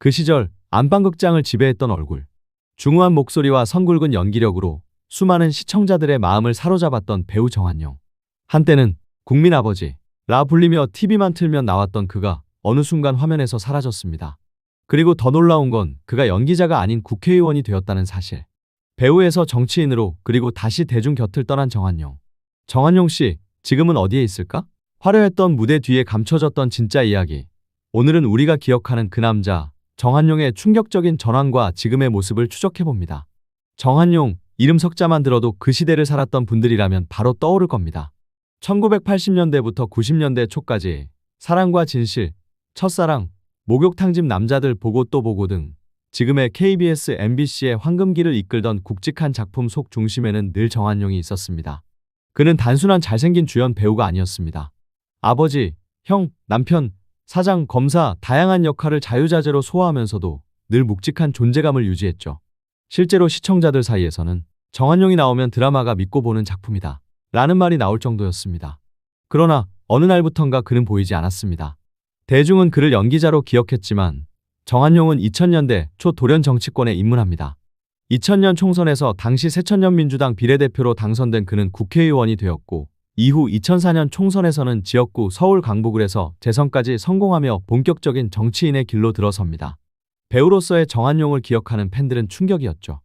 그 시절 안방극장을 지배했던 얼굴. 중후한 목소리와 성굵은 연기력으로 수많은 시청자들의 마음을 사로잡았던 배우 정한용. 한때는 국민 아버지, 라 불리며 TV만 틀면 나왔던 그가 어느 순간 화면에서 사라졌습니다. 그리고 더 놀라운 건 그가 연기자가 아닌 국회의원이 되었다는 사실. 배우에서 정치인으로 그리고 다시 대중 곁을 떠난 정한용. 정한용 씨, 지금은 어디에 있을까? 화려했던 무대 뒤에 감춰졌던 진짜 이야기. 오늘은 우리가 기억하는 그 남자, 정한용의 충격적인 전환과 지금의 모습을 추적해봅니다. 정한용, 이름 석자만 들어도 그 시대를 살았던 분들이라면 바로 떠오를 겁니다. 1980년대부터 90년대 초까지 사랑과 진실, 첫사랑, 목욕탕집 남자들 보고 또 보고 등 지금의 KBS, MBC의 황금기를 이끌던 굵직한 작품 속 중심에는 늘 정한용이 있었습니다. 그는 단순한 잘생긴 주연 배우가 아니었습니다. 아버지, 형, 남편, 사장, 검사, 다양한 역할을 자유자재로 소화하면서도 늘 묵직한 존재감을 유지했죠. 실제로 시청자들 사이에서는 정한용이 나오면 드라마가 믿고 보는 작품이다. 라는 말이 나올 정도였습니다. 그러나 어느 날부턴가 그는 보이지 않았습니다. 대중은 그를 연기자로 기억했지만 정한용은 2000년대 초 돌연 정치권에 입문합니다. 2000년 총선에서 당시 새천년민주당 비례대표로 당선된 그는 국회의원이 되었고 이후 2004년 총선에서는 지역구 서울 강북을에서 재선까지 성공하며 본격적인 정치인의 길로 들어섭니다. 배우로서의 정한용을 기억하는 팬들은 충격이었죠.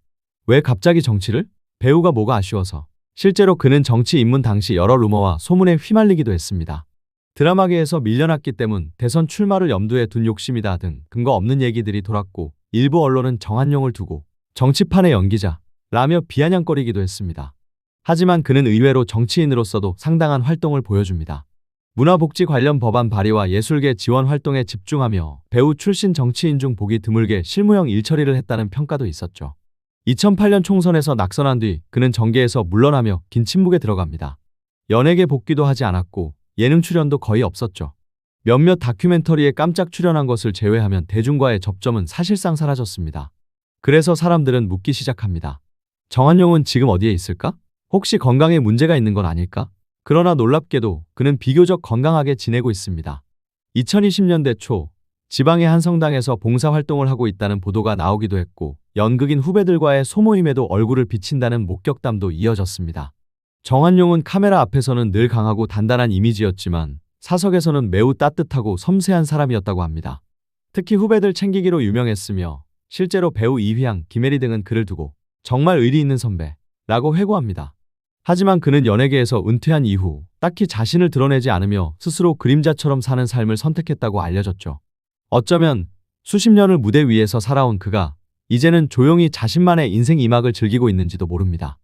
왜 갑자기 정치를? 배우가 뭐가 아쉬워서. 실제로 그는 정치 입문 당시 여러 루머와 소문에 휘말리기도 했습니다. 드라마계에서 밀려났기 때문 대선 출마를 염두에 둔 욕심이다 등 근거 없는 얘기들이 돌았고 일부 언론은 정한용을 두고 정치판의 연기자 라며 비아냥거리기도 했습니다. 하지만 그는 의외로 정치인으로서도 상당한 활동을 보여줍니다. 문화복지 관련 법안 발의와 예술계 지원 활동에 집중하며 배우 출신 정치인 중 보기 드물게 실무형 일처리를 했다는 평가도 있었죠. 2008년 총선에서 낙선한 뒤 그는 정계에서 물러나며 긴 침묵에 들어갑니다. 연예계 복귀도 하지 않았고 예능 출연도 거의 없었죠. 몇몇 다큐멘터리에 깜짝 출연한 것을 제외하면 대중과의 접점은 사실상 사라졌습니다. 그래서 사람들은 묻기 시작합니다. 정한용은 지금 어디에 있을까? 혹시 건강에 문제가 있는 건 아닐까? 그러나 놀랍게도 그는 비교적 건강하게 지내고 있습니다. 2020년대 초 지방의 한 성당에서 봉사활동을 하고 있다는 보도가 나오기도 했고 연극인 후배들과의 소모임에도 얼굴을 비친다는 목격담도 이어졌습니다. 정한용은 카메라 앞에서는 늘 강하고 단단한 이미지였지만 사석에서는 매우 따뜻하고 섬세한 사람이었다고 합니다. 특히 후배들 챙기기로 유명했으며 실제로 배우 이휘양, 김혜리 등은 그를 두고 정말 의리 있는 선배라고 회고합니다. 하지만 그는 연예계에서 은퇴한 이후 딱히 자신을 드러내지 않으며 스스로 그림자처럼 사는 삶을 선택했다고 알려졌죠. 어쩌면 수십 년을 무대 위에서 살아온 그가 이제는 조용히 자신만의 인생 이막을 즐기고 있는지도 모릅니다.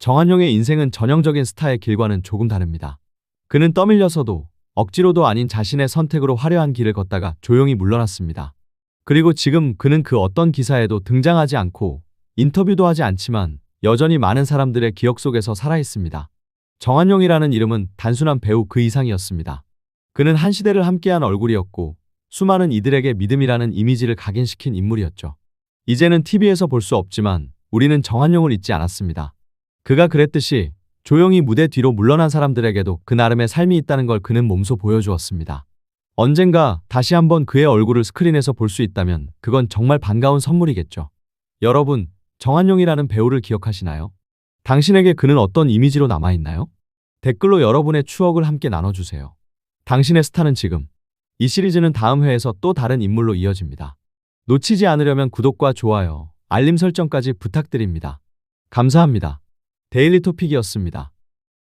정한용의 인생은 전형적인 스타의 길과는 조금 다릅니다. 그는 떠밀려서도 억지로도 아닌 자신의 선택으로 화려한 길을 걷다가 조용히 물러났습니다. 그리고 지금 그는 그 어떤 기사에도 등장하지 않고 인터뷰도 하지 않지만 여전히 많은 사람들의 기억 속에서 살아있습니다. 정한용이라는 이름은 단순한 배우 그 이상이었습니다. 그는 한 시대를 함께한 얼굴이었고 수많은 이들에게 믿음이라는 이미지를 각인시킨 인물이었죠. 이제는 TV에서 볼 수 없지만 우리는 정한용을 잊지 않았습니다. 그가 그랬듯이 조용히 무대 뒤로 물러난 사람들에게도 그 나름의 삶이 있다는 걸 그는 몸소 보여주었습니다. 언젠가 다시 한번 그의 얼굴을 스크린에서 볼 수 있다면 그건 정말 반가운 선물이겠죠. 여러분, 정한용이라는 배우를 기억하시나요? 당신에게 그는 어떤 이미지로 남아있나요? 댓글로 여러분의 추억을 함께 나눠주세요. 당신의 스타는 지금. 이 시리즈는 다음 회에서 또 다른 인물로 이어집니다. 놓치지 않으려면 구독과 좋아요, 알림 설정까지 부탁드립니다. 감사합니다. 데일리 토픽이었습니다.